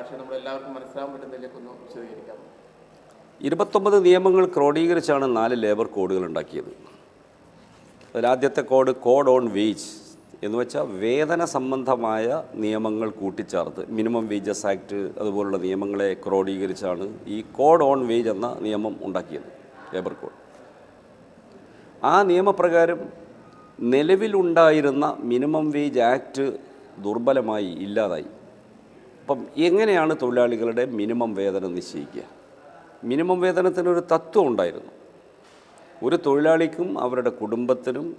ഭാഷ നമ്മൾ എല്ലാവർക്കും മനസ്സിലാകാൻ പറ്റുന്നതിലേക്ക് ഒന്ന് വിശദീകരിക്കാം. ഇരുപത്തൊമ്പത് നിയമങ്ങൾ ക്രോഡീകരിച്ചാണ് നാല് ലേബർ കോഡുകൾ ഉണ്ടാക്കിയത്. അതിലാദ്യത്തെ കോഡ് കോഡ് ഓൺ വേജ് എന്ന് വെച്ചാൽ വേതന സംബന്ധമായ നിയമങ്ങൾ കൂട്ടിച്ചേർത്ത് മിനിമം വേജസ് ആക്ട് അതുപോലുള്ള നിയമങ്ങളെ ക്രോഡീകരിച്ചാണ് ഈ കോഡ് ഓൺ വേജ് എന്ന നിയമം ഉണ്ടാക്കിയത് ലേബർ കോഡ്. ആ നിയമപ്രകാരം നിലവിലുണ്ടായിരുന്ന മിനിമം വേജ് ആക്ട് ദുർബലമായി ഇല്ലാതായി. അപ്പം എങ്ങനെയാണ് തൊഴിലാളികളുടെ മിനിമം വേതനം നിശ്ചയിക്കുക? മിനിമം വേതനത്തിനൊരു തത്വം ഉണ്ടായിരുന്നു. ഒരു തൊഴിലാളിക്കും അവരുടെ കുടുംബത്തിനും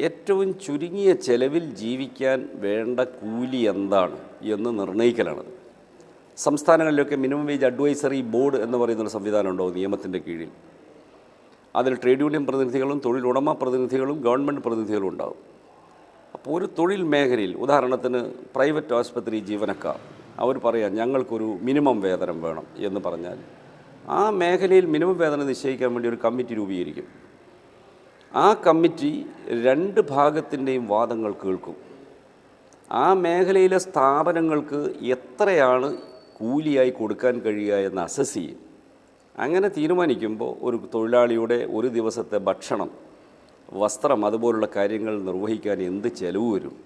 ഏറ്റവും ചുരുങ്ങിയ ചെലവിൽ ജീവിക്കാൻ വേണ്ട കൂലി എന്താണ് എന്ന് നിർണയിക്കലാണത് സംസ്ഥാനങ്ങളിലൊക്കെ മിനിമം വേജ് അഡ്വൈസറി ബോർഡ് എന്ന് പറയുന്നൊരു സംവിധാനമുണ്ടോ നിയമത്തിന്റെ കീഴിൽ? അതിൽ ട്രേഡ് യൂണിയൻ പ്രതിനിധികളും തൊഴിലുടമ പ്രതിനിധികളും ഗവൺമെന്റ് പ്രതിനിധികളും ഉണ്ടാവും. അപ്പോൾ ഒരു തൊഴിൽ മേഖലയിൽ ഉദാഹരണത്തിന് പ്രൈവറ്റ് ആശുപത്രി ജീവനക്കാർ അവർ പറയാം ഞങ്ങൾക്കൊരു മിനിമം വേതനം വേണം എന്ന് പറഞ്ഞാൽ ആ മേഖലയിൽ മിനിമം വേതനം നിശ്ചയിക്കാൻ വേണ്ടി ഒരു കമ്മിറ്റി രൂപീകരിക്കും. ആ കമ്മിറ്റി രണ്ട് ഭാഗത്തിന്റെയും വാദങ്ങൾ കേൾക്കും. ആ മേഖലയിലെ സ്ഥാപനങ്ങൾക്ക് എത്രയാണ് കൂലിയായി കൊടുക്കാൻ കഴിയുക എന്ന് അസസ് ചെയ്യും. അങ്ങനെ തീരുമാനിക്കുമ്പോൾ ഒരു തൊഴിലാളിയുടെ ഒരു ദിവസത്തെ ഭക്ഷണം വസ്ത്രം അതുപോലുള്ള കാര്യങ്ങൾ നിർവഹിക്കാൻ എന്ത് ചെലവ് വരും?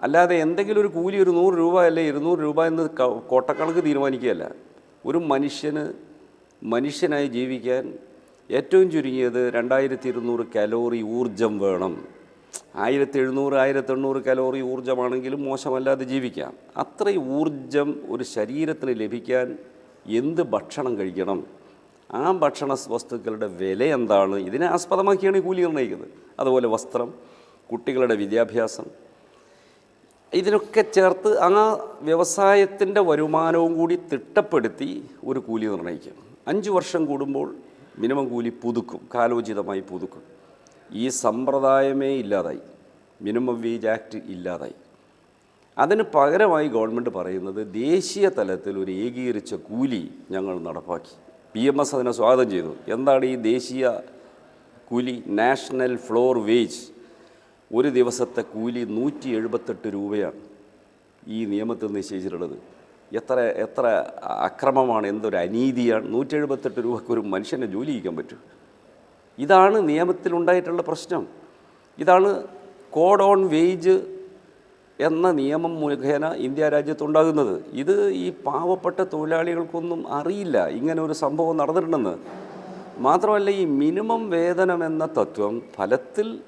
അല്ലാതെ എന്തെങ്കിലും ഒരു കൂലി ഒരു നൂറ് രൂപ അല്ലെ ഇരുന്നൂറ് രൂപ എന്ന് കോട്ടക്കണക്ക് തീരുമാനിക്കുകയല്ല. ഒരു മനുഷ്യന് മനുഷ്യനായി ജീവിക്കാൻ ഏറ്റവും ചുരുങ്ങിയത് രണ്ടായിരത്തി ഇരുന്നൂറ് കലോറി ഊർജം വേണം. ആയിരത്തി എഴുന്നൂറ് ആയിരത്തി എണ്ണൂറ് കലോറി ഊർജമാണെങ്കിലും മോശമല്ലാതെ ജീവിക്കാം. അത്രയും ഊർജം ഒരു ശരീരത്തിന് ലഭിക്കാൻ എന്ത് ഭക്ഷണം കഴിക്കണം? ആ ഭക്ഷണ വസ്തുക്കളുടെ വില എന്താണ്? ഇതിനെ ആസ്പദമാക്കിയാണ് ഈ കൂലി നിർണയിക്കുന്നത്. അതുപോലെ വസ്ത്രം കുട്ടികളുടെ വിദ്യാഭ്യാസം. ഇതിനൊക്കെ ചേർത്ത് ആ വ്യവസായത്തിന്റെ വരുമാനവും കൂടി തിട്ടപ്പെടുത്തി ഒരു കൂലി നിർണയിക്കും. അഞ്ച് വർഷം കൂടുമ്പോൾ മിനിമം കൂലി പുതുക്കും കാലോചിതമായി പുതുക്കും. ഈ സമ്പ്രദായമേ ഇല്ലാതായി. മിനിമം വേജ് ആക്ട് ഇല്ലാതായി. അതിന് പകരമായി ഗവൺമെന്റ് പറയുന്നത് ദേശീയ തലത്തിൽ ഒരു ഏകീകരിച്ച കൂലി ഞങ്ങൾ നടപ്പാക്കി. പി എം എസ് അതിനെ സ്വാഗതം ചെയ്തു. എന്താണ് ഈ ദേശീയ കൂലി നാഷണൽ ഫ്ലോർ വേജ്? ഒരു ദിവസത്തെ കൂലി നൂറ്റി എഴുപത്തെട്ട് രൂപയാണ് ഈ നിയമത്തിൽ നിശ്ചയിച്ചിട്ടുള്ളത്. എത്ര എത്ര അക്രമമാണ് എന്തൊരു അനീതിയാണ്. നൂറ്റി എഴുപത്തെട്ട് രൂപയ്ക്ക് ഒരു മനുഷ്യനെ ജോലി ചെയ്യിക്കാൻ പറ്റും. ഇതാണ് നിയമത്തിലുണ്ടായിട്ടുള്ള പ്രശ്നം. ഇതാണ് കോഡ് ഓൺ വേജ് എന്ന നിയമം മുഖേന ഇന്ത്യ രാജ്യത്തുണ്ടാകുന്നത്. ഇത് ഈ പാവപ്പെട്ട തൊഴിലാളികൾക്കൊന്നും അറിയില്ല ഇങ്ങനെ ഒരു സംഭവം നടന്നിട്ടുണ്ടെന്ന്. മാത്രമല്ല ഈ മിനിമം വേതനം എന്ന തത്വം ഫലത്തിൽ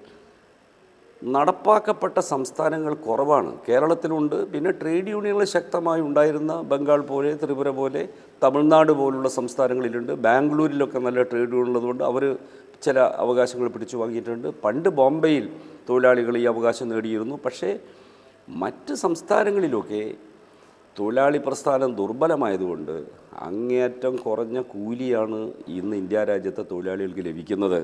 നടപ്പാക്കപ്പെട്ട സംസ്ഥാനങ്ങൾ കുറവാണ്. കേരളത്തിലുണ്ട്. പിന്നെ ട്രേഡ് യൂണിയനുകൾ ശക്തമായി ഉണ്ടായിരുന്ന ബംഗാൾ പോലെ ത്രിപുര പോലെ തമിഴ്നാട് പോലുള്ള സംസ്ഥാനങ്ങളിലുണ്ട്. ബാംഗ്ലൂരിലൊക്കെ നല്ല ട്രേഡ് യൂണിയൻ ഉള്ളതുകൊണ്ട് അവർ ചില അവകാശങ്ങൾ പിടിച്ചു വാങ്ങിയിട്ടുണ്ട്. പണ്ട് ബോംബെയിൽ തൊഴിലാളികൾ ഈ അവകാശം നേടിയിരുന്നു. പക്ഷേ മറ്റ് സംസ്ഥാനങ്ങളിലൊക്കെ തൊഴിലാളി പ്രസ്ഥാനം ദുർബലമായതുകൊണ്ട് അങ്ങേയറ്റം കുറഞ്ഞ കൂലിയാണ് ഇന്ന് ഇന്ത്യ രാജ്യത്തെ തൊഴിലാളികൾക്ക് ലഭിക്കുന്നത്.